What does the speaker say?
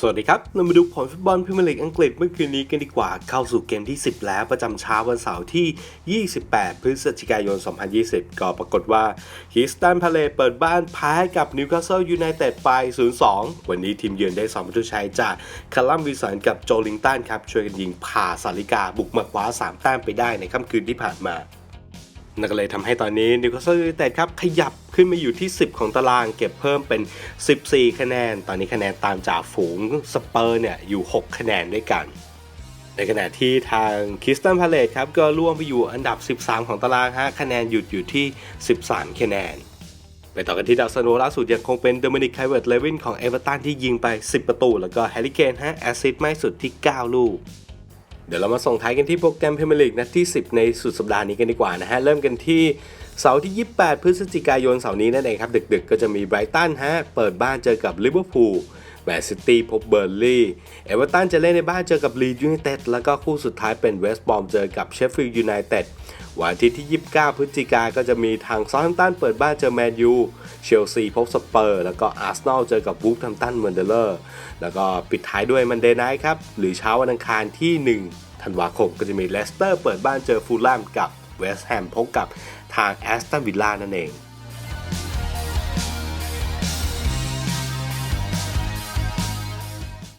สวัสดีครับเรามาดูผลฟุตบอลพรีเมียร์ลีกอังกฤษเมื่อคืนนี้กันดีกว่า เข้าสู่เกมที่ 10 แล้วประจำเช้าวันเสาร์ที่ 28 พฤศจิกายน 2020 ก็ปรากฏว่าฮิสตันพาเลเปิดบ้านแพ้กับนิวคาสเซิลยูไนเต็ดไป 0-2 วันนี้ทีมเยือนได้2ประตูชัยจากคาร์ลัมวิสันกับโจลิงตันครับ ช่วยกันยิงผ่าสาริกาบุกมาคว้า 3 แต้มไปได้ในค่ำคืนที่ผ่านมา นั่นก็เลยทำให้ตอนนี้นิวคาสเซิลยูไนเต็ดครับขยับขึ้นมาอยู่ที่ 10 ของตารางเก็บเพิ่มเป็น 14 คะแนน ตอนนี้คะแนนตามจากฝูงสเปอร์เนี่ยอยู่ 6 คะแนนด้วยกัน ในขณะที่ทางคิสตันพาเลตครับก็ล่วงไปอยู่อันดับ 13 ของตารางฮะคะแนนหยุดอยู่ที่ 13 คะแนนไปต่อกันที่ดาวซันโวล่าสุดยังคงเป็นโดมินิกไคเวิร์ดเลวินของเอเวอร์ตันที่ยิงไป 10 ประตู แล้วก็แฮร์รี่เคนฮะแอสซิสต์ไม่สุดที่ 9 ลูก เดี๋ยวเรามาส่งท้ายกันที่โปรแกรมพรีเมียร์ลีกนัดที่ 10 ในสุดสัปดาห์นี้กันดีกว่านะฮะ เริ่มกันที่เสาร์ที่ 28 พฤศจิกายนเสาร์นี้นั่นเองครับ ดึกๆ ก็จะมีไบรตันฮะ เปิดบ้านเจอกับลิเวอร์พูลแมนซิตี้พบเบอร์ลี่ เอเวอร์ตันจะเล่นในบ้านเจอกับลีดยูไนเต็ด แล้วก็คู่สุดท้ายเป็นเวสต์บอมเจอกับเชฟฟิลด์ยูไนเต็ด วันอาทิตย์ที่ 29 พฤศจิกาก็จะมีทางซอลแฮมตันเปิดบ้านเจอแมนยู เชลซีพบสเปอร์ แล้วก็อาร์เซนอลเจอกับวูฟทัมตันเวนเดอร์ แล้วก็ปิดท้ายด้วยมันเดย์ไนท์ครับ หรือเช้าวันอังคารที่ 1 ธันวาคมก็จะมีเลสเตอร์เปิดบ้านเจอฟูลแลมกับเวสต์แฮมพบกับทางแอสตันวิลล่านั่นเอง